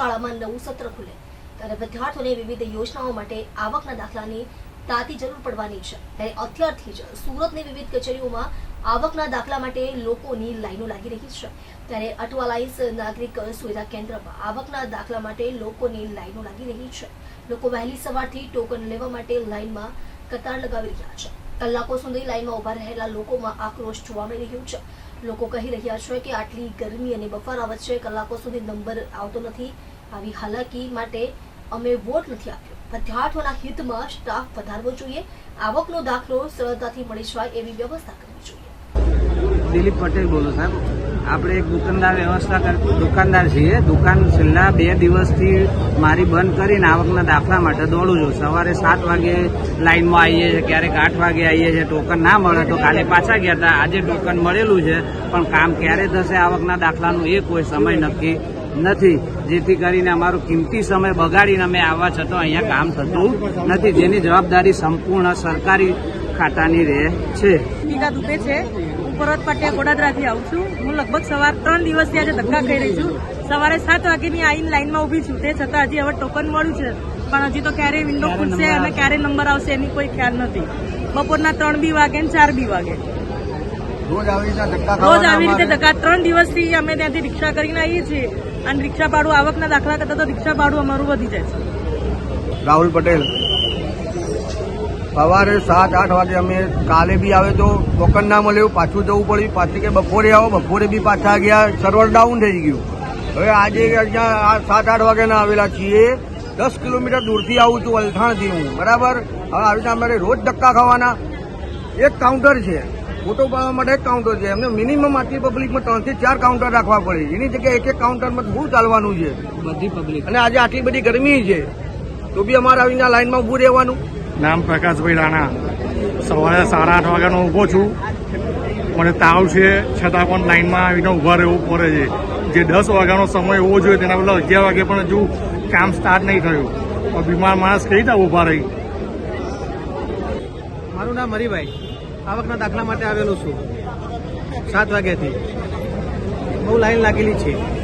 શાળામાં નવું સત્ર ખુલે. ત્યારે વિદ્યાર્થીઓને વિવિધ યોજનાઓ માટે આવકના દાખલાની તાતી જરૂર પડવાની છે. ત્યારે અત્યારથી જ સુરતની વિવિધ કચેરીઓમાં આવકના દાખલા માટે લોકોની લાઈનો લાગી રહી છે. ત્યારે અટવાલાઇઝ નાગરિક સુવિધા કેન્દ્રમાં આવકના દાખલા માટે લોકોની લાઈનો લાગી રહી છે. લોકો વહેલી સવારથી ટોકન લેવા માટે લાઈનમાં કતાર લગાવી રહ્યા છે. કલાકો સુધી લાઈનમાં ઊભા રહેલા લોકોમાં આક્રોશ જોવા મળી રહ્યો છે. લોકો કહી રહ્યા છે કે આટલી ગરમી અને બફારા વચ્ચે કલાકો સુધી નંબર આવતો નથી. આવી હાલાકી માટે અમે વોટ નથી આપ્યો. વિદ્યાર્થીઓના હિતમાં સ્ટાફ વધારવો જોઈએ, આવકનો દાખલો સરળતાથી મળી જાય એવી વ્યવસ્થા કરવી જોઈએ. દિલીપ પટેલ બોલું સાહેબ. આપણે એક દુકાનદાર વ્યવસ્થા કર, દુકાનદાર છીએ. દુકાન છેલ્લા બે દિવસથી મારી બંધ કરીને આવકના દાખલા માટે દોડું છું. સવારે સાત વાગે લાઇનમાં આવીએ છીએ, ક્યારેક આઠ વાગે આવીએ છીએ. ટોકન ના મળે તો કાલે પાછા ગયા હતા. આજે ટોકન મળેલું છે, પણ કામ ક્યારે થશે, આવકના દાખલાનું એ કોઈ સમય નક્કી નથી. જેથી કરીને અમારો કિંમતી સમય બગાડીને અમે આવવા છતાં અહીંયા કામ થતું નથી. જેની જવાબદારી સંપૂર્ણ સરકારી ખાતાની રહે છે. ટીકા દુબે છે. હું પર્વત પાટિયા ગોડાદરાથી આવું છું. હું લગભગ સવાર ત્રણ દિવસથી આજે ધક્કા ખાઈ રહી છું. સવારે સાત વાગ્યાની આવીને લાઈનમાં ઊભી છું. તે છતાં હજી હવે ટોકન મળ્યું છે. પણ હજી તો ક્યારે વિન્ડો ખુલશે અને ક્યારે નંબર આવશે એની કોઈ ખ્યાલ નથી. બપોરના ત્રણ બી વાગે ને ચાર બી વાગે. રોજ આવી રીતના ધક્કા રોજ ખાવાના આવી રીતે ધક્કા. ત્રણ દિવસથી અમે ત્યાંથી રિક્ષા કરીને આવીએ છીએ. અને રિક્ષા ભાડું આવકના દાખલા કરતા તો રિક્ષા ભાડું અમારું વધી જાય છે. રાહુલ પટેલ. સવારે સાત, આઠ વાગે અમે કાલે બી આવે તો ટોકન ના મળ્યું પાછું જવું પડ્યું. પાછી કે બપોરે આવો, બપોરે બી પાછા ગયા સર્વર ડાઉન થઈ ગયું. હવે આજે અહીંયા સાત, આઠ વાગ્યાના આવેલા છીએ. દસ કિલોમીટર દૂરથી આવું છું અલથાણથી હું. બરાબર? હવે આવી રીતે અમારે રોજ ધક્કા ખાવાના. એક કાઉન્ટર છે. ફોટો પાડવા માટે એક કાઉન્ટર છે. એમને મિનિમમ આટલી પબ્લિકમાં ત્રણથી ચાર કાઉન્ટર રાખવા પડે. એની જગ્યાએ એક એક કાઉન્ટરમાં શું ચાલવાનું છે. બધી પબ્લિક અને આજે આટલી બધી ગરમી છે. તો બી અમારે આવીને લાઈનમાં ઊભું રહેવાનું. નામ પ્રકાશભાઈ રાણા. સવારે સાડા આઠ વાગ્યાનો ઊભો છું. મને તાવ છે છતાં પણ લાઈનમાં આવીને ઊભા રહેવું પડે છે. જે દસ વાગ્યાનો સમય હોવો જોઈએ તેના બદલે અગિયાર વાગે પણ હજુ કામ સ્ટાર્ટ નહીં થયું. પણ બીમાર માણસ કઈ રીતે ઊભા રહી? મારું નામ હરિભાઈ. આવકના દાખલા માટે આવેલો છું. સાત વાગ્યાથી. બહુ લાઈન લાગેલી છે.